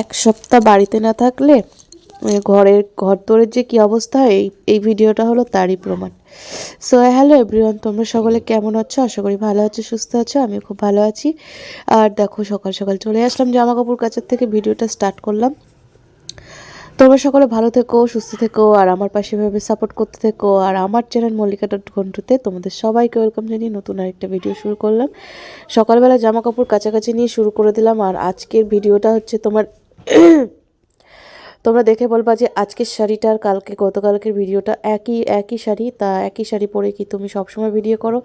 এক সপ্তাহ বাড়িতে না থাকলে ঘরের ঘর তোরের যে কী অবস্থা হয় এই এই ভিডিওটা হলো তারই প্রমাণ। সো হ্যালো এভরিওয়ান তোমরা সকলে কেমন আছো? আশা করি ভালো আছো, সুস্থ আছো আমি খুব ভালো আছি। আর দেখো, সকাল সকাল চলে আসলাম জামা কাপড় কাচার থেকে, ভিডিওটা স্টার্ট করলাম। তোমরা সকলে ভালো থেকো, সুস্থ থেকো, আর আমার পাশে ভাবে সাপোর্ট করতে থেকো, আর আমার চ্যানেল মল্লিকা ডট ঘন্টুতে তোমাদের সবাইকে ওয়েলকাম জানিয়ে নতুন আরেকটা ভিডিও শুরু করলাম। সকালবেলা জামা কাপড় কাছাকাছি নিয়ে শুরু করে দিলাম, আর আজকের ভিডিওটা হচ্ছে তোমার তোমরা দেখে বলবা যে আজকের শাড়িটা আর কালকে, গতকালকের ভিডিওটা একই একই শাড়ি, তা একই শাড়ি পরে কি তুমি সবসময় ভিডিও করো?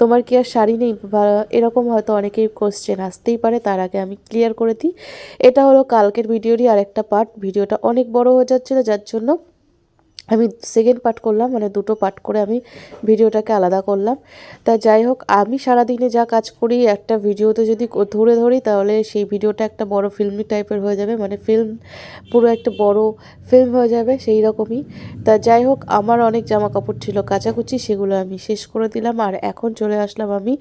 তোমার কি আর শাড়ি নেই? বা এরকম হয়তো অনেকেই কোশ্চেন আসতেই পারে, তার আগে আমি ক্লিয়ার করে দিই। এটা হলো কালকের ভিডিওরই আর একটা পার্ট ভিডিওটা অনেক বড় হয়ে যাচ্ছিল, যার জন্য আমি সেকেন্ড পার্ট করলাম মানে দুটো পার্ট করে আমি ভিডিওটাকে আলাদা করলাম। তা যাই হোক, আমি সারাদিনে যা কাজ করি, একটা ভিডিওতে যদি ধরে ধরি, তাহলে সেই ভিডিওটা একটা বড় ফিল্মি টাইপের হয়ে যাবে মানে ফিল্ম পুরো একটা বড় ফিল্ম হয়ে যাবে সেই রকমই। তা যাই হোক, আমার অনেক জামা কাপড় ছিল, কাচাকুচি সেগুলো আমি শেষ করে দিলাম, আর এখন চলে আসলাম আমি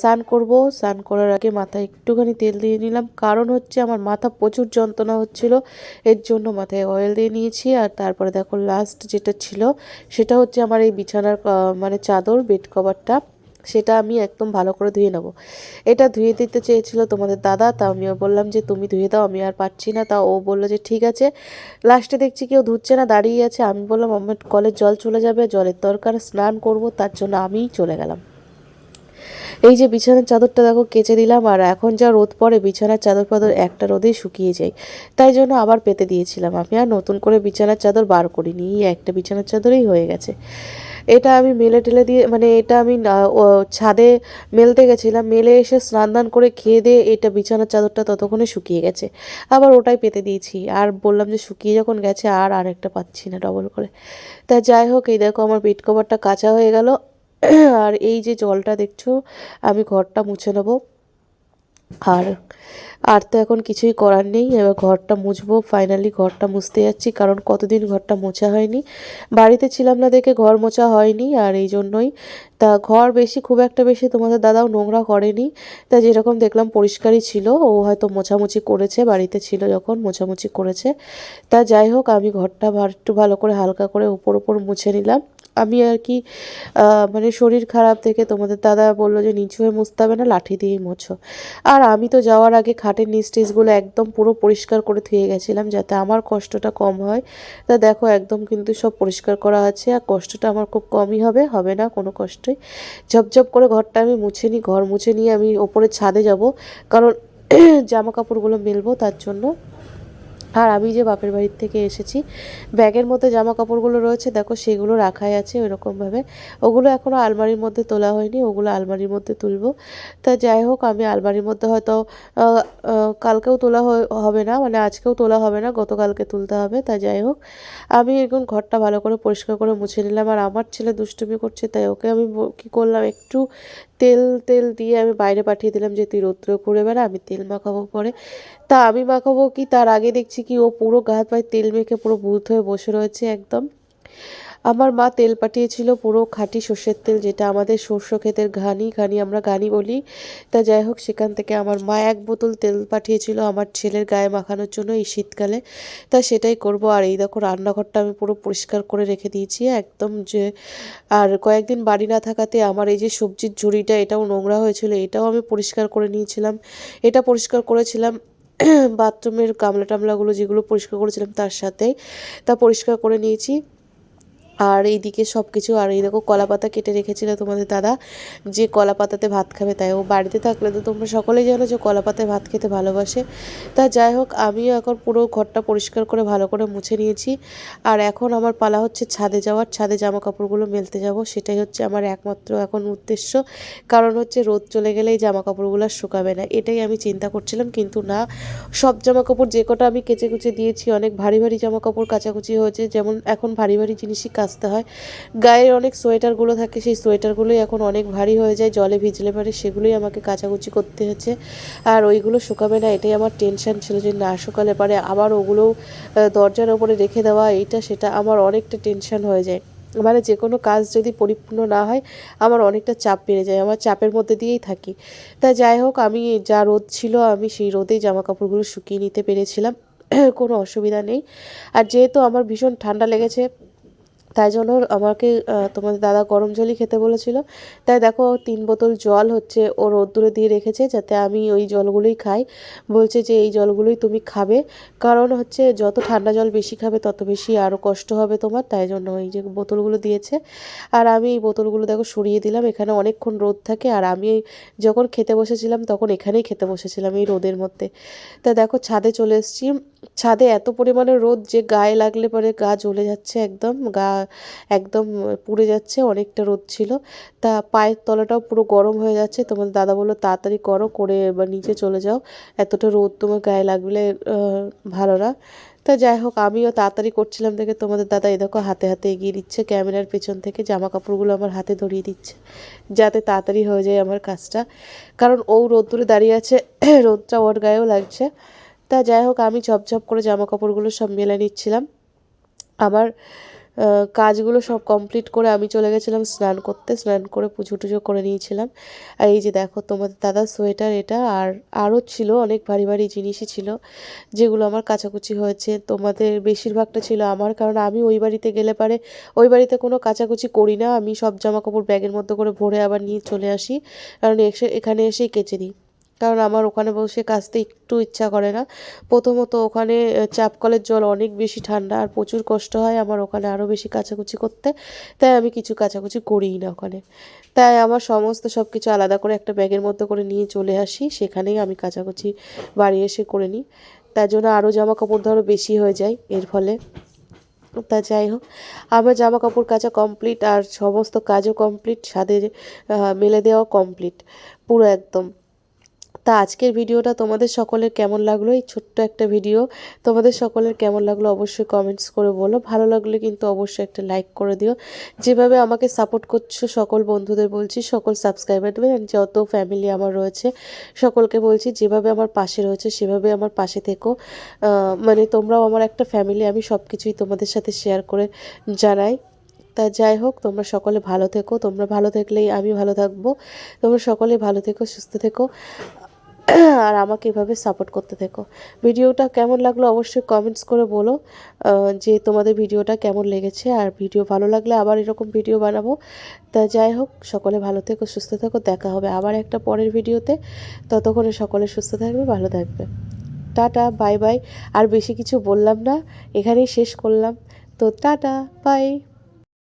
স্নান করব। স্নান করার আগে মাথায় একটুখানি তেল দিয়ে নিলাম, কারণ হচ্ছে আমার মাথা প্রচুর যন্ত্রণা হচ্ছিল, এর জন্য মাথায় অয়েল দিয়ে নিয়েছি, আর তারপরে দেখো লাস্ট যেটা ছিল, সেটা হচ্ছে আমার এই বিছানার মানে চাদর বেড কভারটা সেটা আমি একদম ভালো করে ধুয়ে নেব। এটা ধুয়ে দিতে চেয়েছিল তোমাদের দাদা, তা আমিও বললাম যে, তুমি ধুয়ে দাও, আমি আর পাচ্ছি না। তা ও বলল যে, ঠিক আছে। লাস্টে দেখছি কেউ ধুচ্ছে না, দাঁড়িয়ে আছে। আমি বললাম, আমার কলের জল চলে যাবে, জলের দরকার, স্নান করব, তার জন্য আমিই চলে গেলাম। এই যে বিছানার চাদরটা দেখো, কেচে দিলাম আর এখন যা রোদ পড়ে, বিছানার চাদর ফাদর একটা রোদেই শুকিয়ে যায়। তাই জন্য আবার পেতে দিয়েছিলাম। আমি আর নতুন করে বিছানার চাদর বার করিনি, একটা বিছানার চাদরেই হয়ে গেছে। এটা আমি মেলে টেলে দিয়ে মানে এটা আমি ছাদে মেলতে গেছিলাম। মেলে এসে স্নান দান করে খেয়ে দিয়ে এটা বিছানার চাদরটা ততক্ষণে শুকিয়ে গেছে। আবার ওটাই পেতে দিয়েছি। আর বললাম যে শুকিয়ে যখন গেছে, আর আরেকটা পাচ্ছি না ডবল করে। তা যাই হোক, এই দেখো আমার বেড কভারটা কাঁচা হয়ে গেল। আর এই যে জলটা দেখছ, আমি ঘরটা মুছে নেব। আর আর তো এখন কিছুই করার নেই, এবার ঘরটা মুছবো। ফাইনালি ঘরটা মুছতে যাচ্ছি, কারণ কতদিন ঘরটা মোছা হয়নি। বাড়িতে ছিলাম না দেখে ঘর মোছা হয়নি, আর এই জন্যই। তা ঘর বেশি, খুব একটা বেশি তোমাদের দাদাও নোংরা করেনি। তা যেরকম দেখলাম পরিষ্কারই ছিল, ও হয়তো মোছামুছি করেছে, বাড়িতে ছিল যখন, মোছামুছি করেছে। তা যাই হোক, আমি ঘরটা একটু ভালো করে হালকা করে উপর উপর মুছে নিলাম। আমি আর কি মানে শরীর খারাপ থেকে তোমাদের দাদা বলল যে, নিচু হয়ে মুছতে হবে না, লাঠি দিয়েই মোছো। আর আমি তো যাওয়ার আগে খাটের নিচ একদম পুরো পরিষ্কার করে ধুয়ে গেছিলাম যাতে আমার কষ্টটা কম হয়। তা দেখো, একদম কিন্তু সব পরিষ্কার করা আছে আর কষ্টটা আমার খুব কমই হবে হবে না কোনো কষ্টই। ঝপঝপ করে ঘরটা আমি মুছে নিই ঘর মুছে নিয়ে আমি ওপরে ছাদে যাব, কারণ জামা কাপড়গুলো মেলবো তার জন্য। আর আমি যে বাপের বাড়ির থেকে এসেছি, ব্যাগের মধ্যে জামা কাপড়গুলো রয়েছে, দেখো সেগুলো রাখাই আছে ওইরকমভাবে। ওগুলো এখনও আলমারির মধ্যে তোলা হয়নি, ওগুলো আলমারির মধ্যে তুলবো। তা যাই হোক, আমি আলমারির মধ্যে হয়তো কালকেও তোলা হবে না মানে আজকেও তোলা হবে না, গতকালকে তুলতে হবে, তা যাই হোক। আমি এখন ঘরটা ভালো করে পরিষ্কার করে মুছে নিলাম, আর আমার ছেলে দুষ্টুমি করছে, তাই ওকে আমি কী করলাম, একটু তেল তেল দিয়ে আমি বাইরে পাঠিয়ে দিলাম যে তুই রৌদ্র করে বেড়া, আমি তেল মাখাবো পরে। তা আমি মাখাবো কি? তার আগে দেখছি কি ও পুরো গা হাত পায়ে তেল মেখে পুরো ভূত হয়ে বসে রয়েছে একদম। আমার মা তেল পাঠিয়েছিল পুরো খাঁটি সর্ষের তেল, যেটা আমাদের শস্য ক্ষেতের ঘানি ঘানি আমরা ঘানি বলি। তা যাই হোক, সেখান থেকে আমার মা এক বোতল তেল পাঠিয়েছিল আমার ছেলের গায়ে মাখানোর জন্য এই শীতকালে। তা সেটাই করব। আর এই দেখো, রান্নাঘরটা আমি পুরো পরিষ্কার করে রেখে দিয়েছি। একদম যে, আর কয়েকদিন বাড়ি না থাকাতে আমার এই যে সবজির ঝুড়িটা, এটাও নোংরা হয়েছিল, এটাও আমি পরিষ্কার করে নিয়েছিলাম। এটা পরিষ্কার করেছিলাম, বাথরুমের গামলা টামলাগুলো যেগুলো পরিষ্কার করেছিলাম তার সাথে। তা পরিষ্কার করে নিয়েছি। আর এইদিকে সব কিছু আর এই দেখো কলা পাতা কেটে রেখেছিল তোমাদের দাদা। যে কলা পাতাতে ভাত খাবে, তাই ও বাড়িতে থাকলে তো তোমরা সকলেই জানো যে কলা পাতায় ভাত খেতে ভালোবাসে। তা যাই হোক, আমিও এখন পুরো ঘরটা পরিষ্কার করে ভালো করে মুছে নিয়েছি। আর এখন আমার পালা হচ্ছে ছাদে যাওয়ার, ছাদে জামা কাপড়গুলো মেলতে যাব। সেটাই হচ্ছে আমার একমাত্র এখন উদ্দেশ্য। কারণ হচ্ছে রোদ চলে গেলে এই জামা কাপড়গুলো আর শুকাবে না। এটাই আমি চিন্তা করছিলাম, কিন্তু না। সব জামা কাপড় যে কটা আমি কেচে কুচে দিয়েছি, অনেক ভারী ভারী জামা কাপড় কাচাকুচি হয়েছে। যেমন এখন ভারী ভারী জিনিসই কাজ আসতে হয়। গায়ের অনেক সোয়েটারগুলো থাকে, সেই সোয়েটারগুলোই এখন অনেক ভারী হয়ে যায়, জলে ভিজলে পারে, সেগুলোই আমাকে কাচাকুচি করতে হচ্ছে। আর ওইগুলো শুকাবে না, এটাই আমার টেনশান ছিল যে না শুকালে পারে, আবার ওগুলোও দরজার ওপরে রেখে দেওয়া, এইটা সেটা আমার অনেকটা টেনশান হয়ে যায়। মানে যে কোনো কাজ যদি পরিপূর্ণ না হয়, আমার অনেকটা চাপ বেড়ে যায়, আমার চাপের মধ্যে দিয়েই থাকি। তা যাই হোক, আমি যা রোদ ছিল, আমি সেই রোদেই জামা কাপড়গুলো শুকিয়ে নিতে পেরেছিলাম। কোনো অসুবিধা নেই। আর যেহেতু আমার ভীষণ ঠান্ডা লেগেছে তাই জন্য আমাকে তোমাদের দাদা গরম জলই খেতে বলেছিল। তাই দেখো, তিন বোতল জল হচ্ছে ও রোদ্দুরে দিয়ে রেখেছে যাতে আমি ওই জলগুলোই খাই। বলছে যে এই জলগুলোই তুমি খাবে, কারণ হচ্ছে যত ঠান্ডা জল বেশি খাবে, তত বেশি আরও কষ্ট হবে তোমার, তাই জন্য এই যে বোতলগুলো দিয়েছে। আর আমি এই বোতলগুলো দেখো সরিয়ে দিলাম, এখানে অনেকক্ষণ রোদ থাকে, আর আমি যখন খেতে বসেছিলাম, তখন এখানেই খেতে বসেছিলাম এই রোদের মধ্যে। তা দেখো ছাদে চলে এসেছি ছাদে এত পরিমাণে রোদ যে গায়ে লাগলে পরে গা জ্বলে যাচ্ছে একদম, গা একদম পুড়ে যাচ্ছে, অনেকটা রোদ ছিল। তা পায়ের তলাটাও পুরো গরম হয়ে যাচ্ছে। তোমার দাদা বলল, তাড়াতাড়ি করো, করে এবার নিচে চলে যাও। এতটা রোদ তোমার গায়ে লাগলে ভালো না। তা যাই হোক, আমিও তাড়াতাড়ি করছিলাম দেখে তোমাদের দাদা দেখো, হাতে হাতে এগিয়ে দিচ্ছে ক্যামেরার পেছন থেকে জামা কাপড়গুলো আমার হাতে ধরিয়ে দিচ্ছে, যাতে তাড়াতাড়ি হয়ে যায় আমার কাজটা। কারণ ও রোদ্দুরে দাঁড়িয়ে আছে, রোদটা ওর গায়েও লাগছে। তা যাই হোক, আমি ঝপঝপ করে জামা কাপড়গুলো সব মেলে নিচ্ছিলাম। আমার কাজগুলো সব কমপ্লিট করে আমি চলে গেছিলাম স্নান করতে। স্নান করে পুজো টুজো করে নিয়েছিলাম। আর এই যে দেখো, তোমাদের দাদার সোয়েটার এটা, আর আরও ছিল অনেক ভারী ভারী জিনিসই ছিল, যেগুলো আমার কাচাকুচি হয়েছে। তোমাদের বেশিরভাগটা ছিল আমার, কারণ আমি ওই বাড়িতে গেলে পারে ওই বাড়িতে কোনো কাচাকুচি করি না। আমি সব জামা কাপড় ব্যাগের মধ্যে করে ভরে আবার নিয়ে চলে আসি, কারণ এসে, এখানে এসেই কেচে দিই। কারণ আমার ওখানে বসে কাচতে একটু ইচ্ছা করে না। প্রথমত ওখানে চাপ কলের জল অনেক বেশি ঠান্ডা আর প্রচুর কষ্ট হয় আমার ওখানে আরও বেশি কাচাকুচি করতে। তাই আমি কিছু কাচাকুচি করিই না ওখানে। তাই আমার সমস্ত সব কিছু আলাদা করে একটা ব্যাগের মধ্যে করে নিয়ে চলে আসি। সেখানেই আমি কাচাকুচি বাড়ি এসে করে নিই। তার জন্য আরও জামা কাপড় ধরো বেশি হয়ে যায় এর ফলে। তা যাই হোক আমার জামা কাপড় কাচা কমপ্লিট আর সমস্ত কাজও কমপ্লিট আহ, মেলে দেওয়াও কমপ্লিট পুরো একদম। তা আজকের ভিডিওটা তোমাদের সকলের কেমন লাগল? এই ছোট্ট একটা ভিডিও। তোমাদের সকলের কেমন লাগল অবশ্যই কমেন্টস করে বলো। ভালো লাগলে কিন্তু অবশ্যই একটা লাইক করে দিও। যেভাবে আমাকে সাপোর্ট করছ সকল বন্ধুদের বলছি, সকল সাবস্ক্রাইবারদের and যত ফ্যামিলি আমার রয়েছে, সকলকে বলছি যেভাবে আমার পাশে রয়েছে, সেভাবে আমার পাশে থেকো। মানে তোমরাও আমার একটা ফ্যামিলি আমি সব কিছুই তোমাদের সাথে শেয়ার করে জানাই। তা যাই হোক, তোমরা সকলে ভালো থেকো। তোমরা ভালো থাকলেই আমি ভালো থাকব। তোমরা সকলে ভালো থেকো, সুস্থ থেকো। আর আমাকে এভাবে সাপোর্ট করতে থেকো। ভিডিওটা কেমন লাগল অবশ্যই কমেন্টস করে বলো যে তোমাদের ভিডিওটা কেমন লেগেছে। আর ভিডিও ভালো লাগলে আবার এরকম ভিডিও বানাবো। তা যাই হোক, সকলে ভালো থেকো, সুস্থ থেকো। দেখা হবে আবার একটা পরের ভিডিওতে। ততক্ষণে সকলে সুস্থ থাকবে, ভালো থাকবে। টাটা বাই বাই আর বেশি কিছু বললাম না, এখানেই শেষ করলাম। তো টাটা বাই